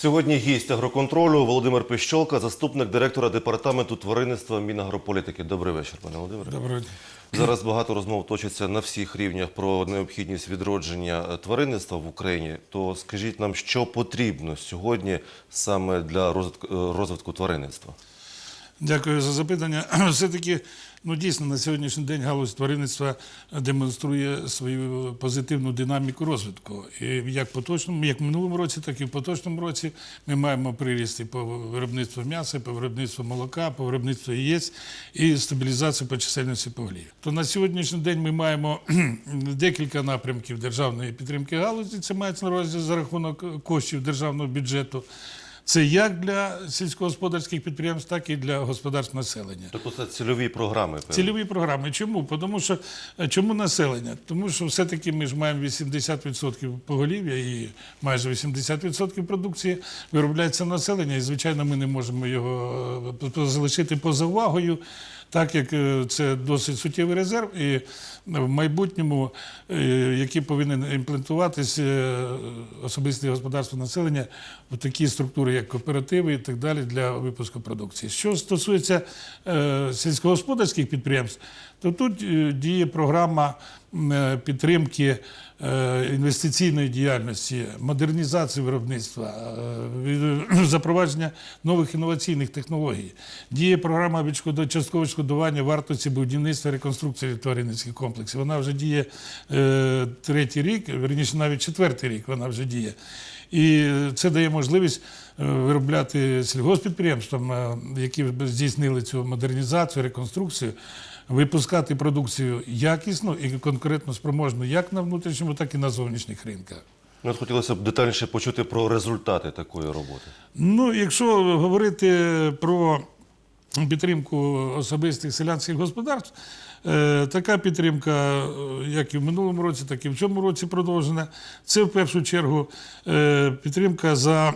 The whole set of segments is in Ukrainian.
Сьогодні гість агроконтролю Володимир Пищолка, заступник директора департаменту тваринництва Мінагрополітики. Добрий вечір, пане Володимире. Доброго дня. Зараз багато розмов точиться на всіх рівнях про необхідність відродження тваринництва в Україні. То скажіть нам, що потрібно сьогодні саме для розвитку, розвитку тваринництва? Дякую за запитання. Все-таки, ну дійсно, на сьогоднішній день галузь тваринництва демонструє свою позитивну динаміку розвитку. І як поточному, як в минулому році, так і в поточному році ми маємо приріст і по виробництву м'яса, по виробництву молока, по виробництву яєць і стабілізацію по чисельності поголів'я. То на сьогоднішній день ми маємо декілька напрямків державної підтримки галузі. Це мається на увазі за рахунок коштів державного бюджету. Це як для сільськогосподарських підприємств, так і для господарств населення. Тобто це цільові програми. певні. Цільові програми. Чому? Тому що е, чому населення? Тому що все-таки ми ж маємо 80% поголів'я і майже 80% продукції виробляється населення, і звичайно, ми не можемо його е, залишити поза увагою. Так як е, це досить суттєвий резерв, і в майбутньому, е, який повинен імплантуватися е, особисте господарство населення в такі структури, як кооперативи і так далі, для випуску продукції. Що стосується сільськогосподарських підприємств, то тут діє програма підтримки е, інвестиційної діяльності, модернізації виробництва, е, запровадження нових інноваційних технологій. Діє програма часткового відшкодування вартості будівництва реконструкції тваринницьких комплексів. Вона вже діє е, третій рік, верніше навіть четвертий рік вона вже діє. І це дає можливість е, виробляти сільгоспідприємствам, е, які здійснили цю модернізацію, реконструкцію, випускати продукцію якісну і конкурентно спроможну як на внутрішньому, так і на зовнішніх ринках. Ну, от хотілося б детальніше почути про результати такої роботи. Ну, якщо говорити про підтримку особистих селянських господарств, е, така підтримка, е, як і в минулому році, так і в цьому році продовжена. Це в першу чергу е, підтримка за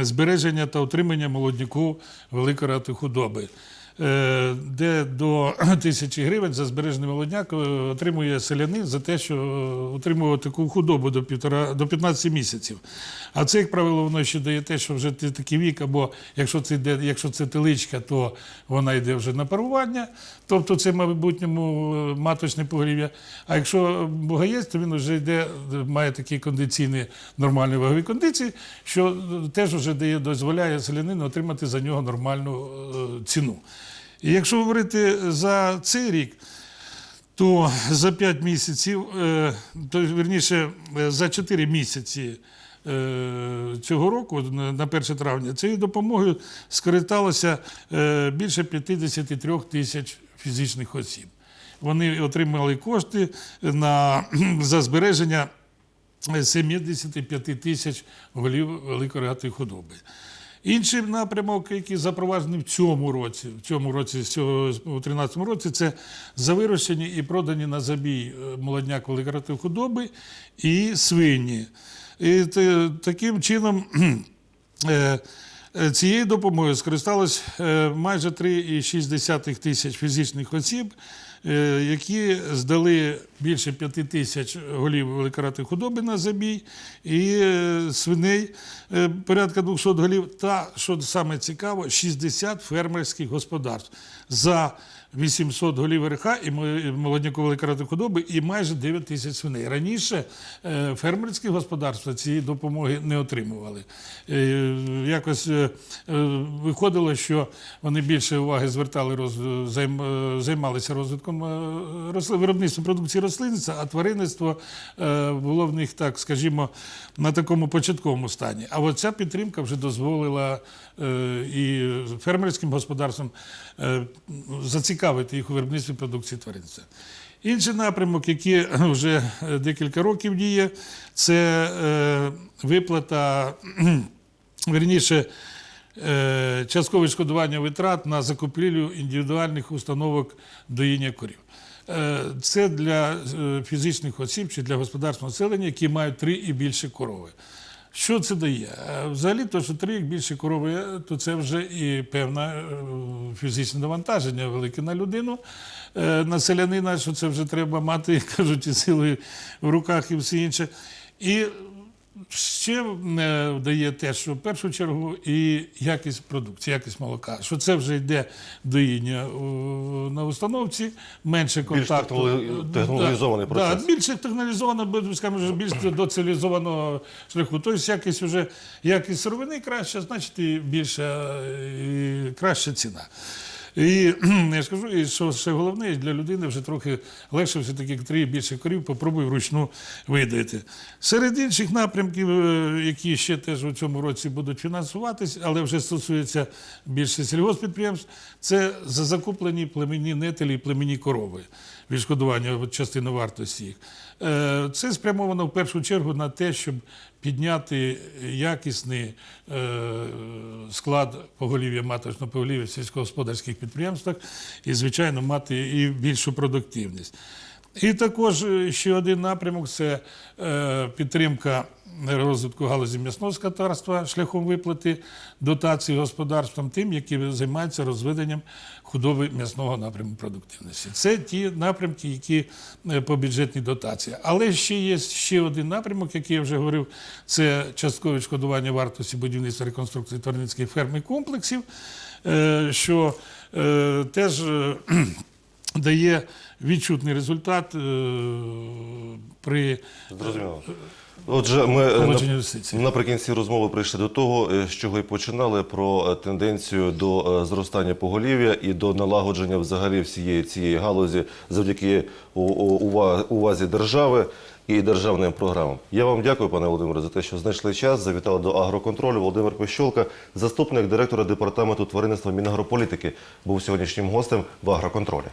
збереження та утримання молодняку великої худоби. Е, Де до тисячі гривень за збережений молодняк е, отримує селянин за те, що е, утримує таку худобу до півтора до 15 місяців. А це, як правило, воно ще дає те, що вже ти такий вік, або якщо це йде, якщо це теличка, то вона йде вже на парування, тобто це майбутньому маточне поголів'я. А якщо бугаєць, то він вже йде, має такі кондиційні нормальні вагові кондиції, що теж вже дає, дозволяє селянину отримати за нього нормальну ціну. І якщо говорити за цей рік, то за 5 місяців, е, то вірніше, е, за 4 місяці е, цього року, на на 1 травня, цією допомогою скористалося більше 53 тисяч фізичних осіб. Вони отримали кошти на, за збереження 75 тисяч голів великорогатої худоби. Інший напрямок, який запроваджений в цьому році, в цьому році, у 2013 році, це завирощені і продані на забій е, молодняк великорогатої худоби і свині. І таким чином е, е, цією допомогою скористалось майже 3,6 тисяч фізичних осіб, які здали більше 5 тисяч голів великоратої худоби на забій і е, свиней е, порядка 200 голів, та, що саме цікаво, 60 фермерських господарств. За 800 голів РХ і мо- і молодняку великоратої худоби і майже 9 тисяч свиней. Раніше е, фермерські господарства цієї допомоги не отримували. Е, Якось е, виходило, що вони більше уваги звертали займалися розвитком росли, виробництвом продукції рослинництва, а тваринництво було в них так, скажімо, на такому початковому стані. А от ця підтримка вже дозволила і фермерським господарствам е, зацікавити їх у виробництві продукції тваринництва. Інший напрямок, який вже е, декілька років діє, це е, виплата, верніше, е, часткове відшкодування витрат на закупівлю індивідуальних установок доїння корів. Е, Це для е, фізичних осіб чи для господарського населення, які мають три і більше корови. Що це дає? Е, Взагалі, то, що три як більше корови, е, то це вже і певне е, фізичне навантаження велике на людину, на селянина, що це вже треба мати, кажуть, і сили в руках і все інше. І Ще е, дає те, що в першу чергу і якість продукції, якість молока. Що це вже йде доїння е, на установці, менше контакту. технологі- Е, технологізований да, процес. Да, більше технологізовано, бо, скажімо, більш до цивілізованого шляху. Тобто якість вже якість сировини краща, значить і більша і краща ціна. І я скажу, і що все головне, для людини вже трохи легше все-таки три більше корів, попробуй вручну видати. Серед інших напрямків, е, які ще теж у цьому році будуть фінансуватись, але вже стосується більше сільгоспідприємств, це закуплені племені нетелі і племені корови, відшкодування частини вартості їх. Е, Це спрямовано в першу чергу на те, щоб підняти якісний е, склад поголів'я маточного поголів'я в сільськогосподарських підприємствах і, звичайно, мати і більшу продуктивність. І також е, ще один напрямок це е, підтримка розвитку галузі м'ясного скотарства шляхом виплати дотацій господарствам, тим, які займаються розведенням худоби м'ясного напрямку продуктивності. Це ті напрямки, які е, по бюджетній дотації. Але ще є ще один напрямок, який я вже говорив, це часткове відшкодування вартості будівництва реконструкції тваринницьких ферм і комплексів, що теж дає відчутний результат е, при Зрозуміло. Отже, ми е, наприкінці розмови прийшли до того, е, з чого і починали про е, тенденцію до е, зростання поголів'я і до налагодження взагалі всієї цієї галузі завдяки увазі держави і державним програмам. Я вам дякую, пане Володимире, за те, що знайшли час. Завітали до агроконтролю. Володимир Пещолка, заступник директора департаменту тваринництва Мінагрополітики, був сьогоднішнім гостем в агроконтролі.